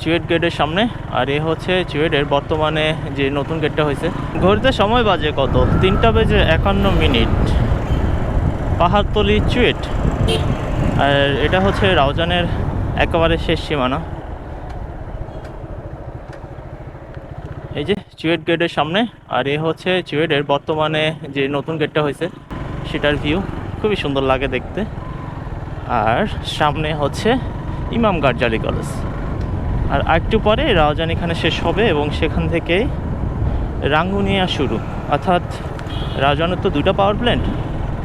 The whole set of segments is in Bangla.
চুয়েট গেটের সামনে, আর এ হচ্ছে চুয়েটের বর্তমানে যে নতুন গেটটা হয়েছে। ঘড়িতে সময় বাজে কত? তিনটা বেজে একান্ন মিনিট। পাহাড়তলি চুয়েট। আর এটা হচ্ছে রাউজানের একেবারে শেষ সীমানা। এই যে চুয়েট গেটের সামনে, আর এ হচ্ছে চুয়েটের বর্তমানে যে নতুন গেটটা হয়েছে, সেটার ভিউ খুবই সুন্দর লাগে দেখতে। আর সামনে হচ্ছে ইমাম গার্জালি কলেজ। আর একটু পরে রাউজান এখানে শেষ হবে এবং সেখান থেকে রাঙ্গুনিয়া শুরু। অর্থাৎ রাউজানের তো দুটো পাওয়ার প্ল্যান্ট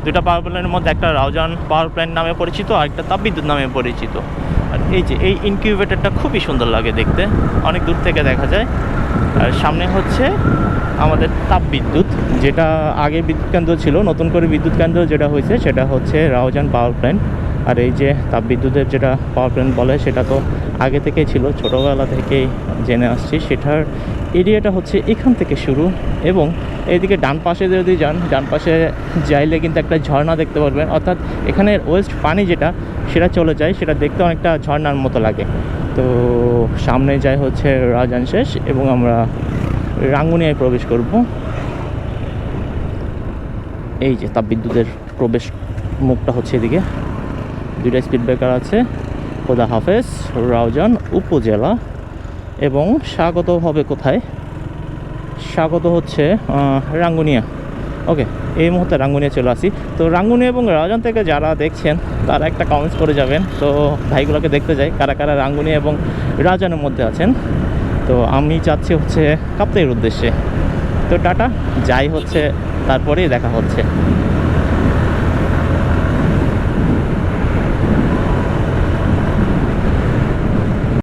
দুটো পাওয়ার প্ল্যান্টের মধ্যে একটা রাউজান পাওয়ার প্ল্যান্ট নামে পরিচিত আর একটা তাপবিদ্যুৎ নামে পরিচিত। আর এই যে, এই ইনকিউবেটরটা খুবই সুন্দর লাগে দেখতে, অনেক দূর থেকে দেখা যায়। আর সামনে হচ্ছে আমাদের তাপবিদ্যুৎ, যেটা আগে বিদ্যুৎ কেন্দ্র ছিল, নতুন করে বিদ্যুৎ কেন্দ্র যেটা হয়েছে, সেটা হচ্ছে রাউজান পাওয়ার প্ল্যান্ট আর এই যে তাপবিদ্যুতের যেটা পাওয়ার প্ল্যান্ট বলে, সেটা তো আগে থেকেই ছিল, ছোটোবেলা থেকেই জেনে আসছি। সেটার এরিয়াটা হচ্ছে এখান থেকে শুরু এবং এইদিকে ডান পাশে যদি যান, ডান পাশে যাইলে কিন্তু একটা ঝর্ণা দেখতে পারবেন। অর্থাৎ এখানে ওয়েস্ট পানি যেটা, সেটা চলে যায়, সেটা দেখতে অনেকটা ঝর্ণার মতো লাগে। তো সামনে যাই হচ্ছে রাজান শেষ এবং আমরা রাঙ্গুনিয়ায় প্রবেশ করব। এই যে তাপবিদ্যুতের প্রবেশ মুখটা হচ্ছে এদিকে। দুইটা স্পিড ব্রেকার আছে। খোদা হাফেজ, রাউজান উপজেলা। এবং স্বাগত হবে কোথায়? স্বাগত হচ্ছে রাঙ্গুনিয়া। ওকে, এই মুহূর্তে রাঙ্গুনিয়া চলে আসি। তো রাঙ্গুনিয়া এবং রাউজান থেকে যারা দেখছেন, তারা একটা কমেন্টস করে যাবেন। তো ভাইগুলোকে দেখতে যাই, কারা কারা রাঙ্গুনিয়া এবং রাজানের মধ্যে আছেন। তো আমি চাচ্ছি হচ্ছে কাপ্তাইয়ের উদ্দেশ্যে। তো টাটা, যাই হচ্ছে, তারপরেই দেখা হচ্ছে।